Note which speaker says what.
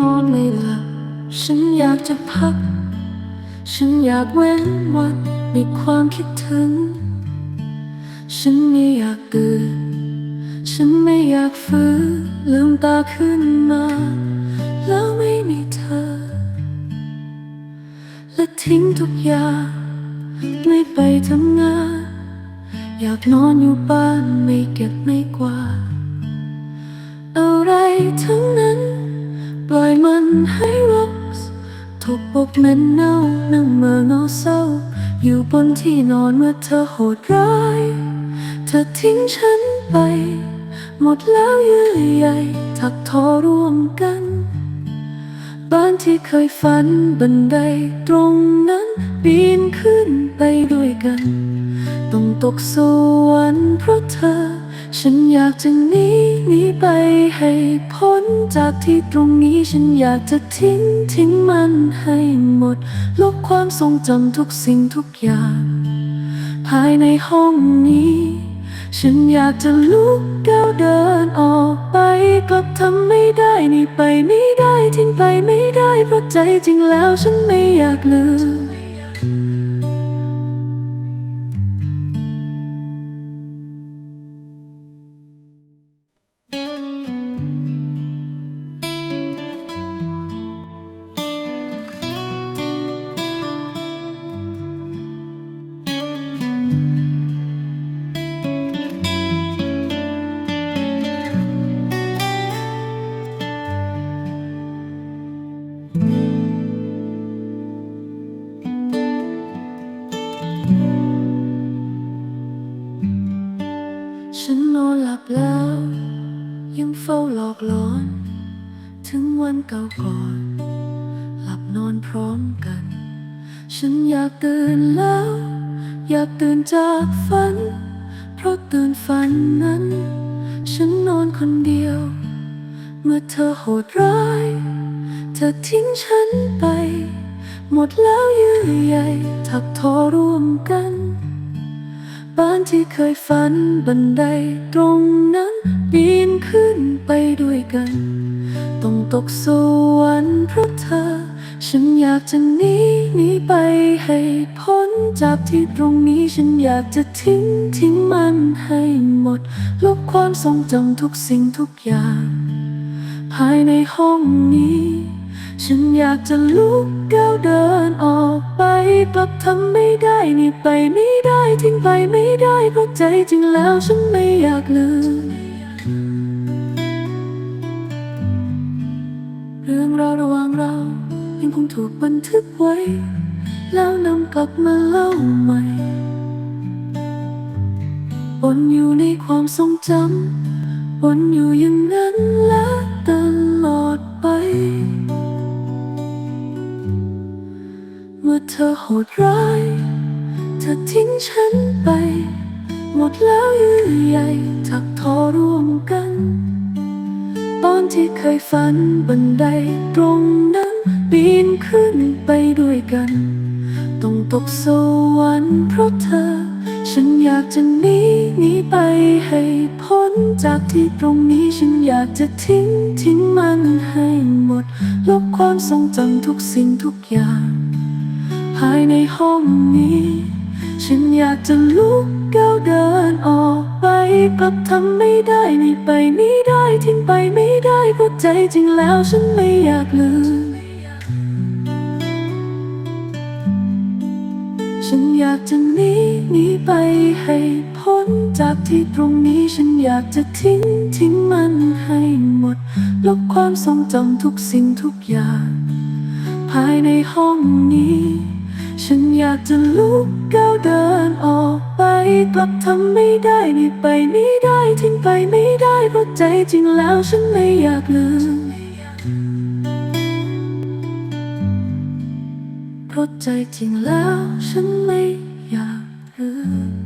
Speaker 1: นอนไม่หลับ ฉันอยากจะพัก ฉันอยากเว้นวันในความคิดถึง ฉันไม่อยากตื่น ฉันไม่อยากฟื้นลืมตาขึ้นมา แล้วไม่มีเธอ และทิ้งทุกอย่าง ไม่ไปทำงาน อยากนอนอยู่บ้านไม่เก็บไม่กวาด ถูกปกเหม็นเน่านั่งเมื่อเงาเศร้า อยู่บนที่นอนเมื่อเธอโหดร้าย เธอทิ้งฉันไป หมดแล้วเยื่อใยถักทอร่วมกัน บ้านที่เคยฝันบันไดตรงนั้นปีนขึ้นไปด้วยกัน ต้องตกสวรรค์เพราะเธอ ฉันอยากจะหนีหนีไปให้พ้นจากที่ตรงนี้ฉันอยากจะทิ้งทิ้งมันให้หมด ลบความทรงจำทุกสิ่งทุกอย่าง ภายในห้องนี้ ฉันอยากจะลุกก้าวเดินออกไปกลับทำไม่ได้หนี่ไปไม่ได้ทิ้งไปไม่ได้เพราะใจจริงแล้วฉันไม่อยากลืม ฉันนอนหลับแล้ว ยังเฝ้าหลอกหลอน ถึงวันเก่าก่อน หลับนอนพร้อมกัน ฉันอยากตื่นแล้ว อยากตื่นจากฝัน เพราะตื่นฝันนั้น ฉันนอนคนเดียว เมื่อเธอโหดร้ายเธอทิ้งฉันไป หมดแล้วเยื่อใยถักทอร่วมกัน บ้านที่เคยฝันบันไดตรงนั้นปีนขึ้นไปด้วยกัน ต้องตกสวรรค์เพราะเธอ ฉันอยากจะหนีหนีไปให้พ้นจากที่ตรงนี้ฉันอยากจะทิ้งทิ้งมันให้หมด ลบความทรงจำทุกสิ่งทุกอย่าง ภายในห้องนี้ ฉันอยากจะลุกก้าวเดินออกไป กลับทำไม่ได้หนี่ไปไม่ได้ทิ้งไปไม่ได้เพราะใจจริงแล้วฉันไม่อยากลืมเรื่องราวระหว่างเรายังคงถูกบันทึกไว้ แล้วนำกลับมาเล่าใหม่วนอยู่ในความทรงจำวนอยู่ย่างนั้น เธอโหดร้าย เธอทิ้งฉันไป หมดแล้วยื่อใยถักทอร่วมกัน ตอนที่เคยฝันบันไดตรงนั้นปีนขึ้นไปด้วยกัน ต้องตกสวรรค์เพราะเธอ ฉันอยากจะหนีหนีไปให้พ้นจากที่ตรงนี้ฉันอยากจะทิ้งทิ้งมันให้หมด ลบความทรงจำทุกสิ่งทุกอย่างายในห้องนี้ ฉันอยากจะลุกก้าวเดินออกไปกลับทำไม่ได้หนี่ไปไม่ได้ทิ้งไปไม่ได้เพราะใจจริงแล้วฉันไม่อยากลืมฉันอยากจะหนีหนีไปให้พ้นจากที่ตรงนี้ฉันอยากจะทิ้งทิ้งมันให้หมด ลบความทรงจำทุกสิ่งทุกอย่าง ภายในห้องนี้ ฉันอยากจะลุกก้าวเดินออกไปกลับทำไม่ได้หนี่ไปไม่ได้ทิ้งไปไม่ได้เพราะใจจริงแล้วฉันไม่อยากลืมเพราะใจจริงแล้วฉันไม่อยากลืม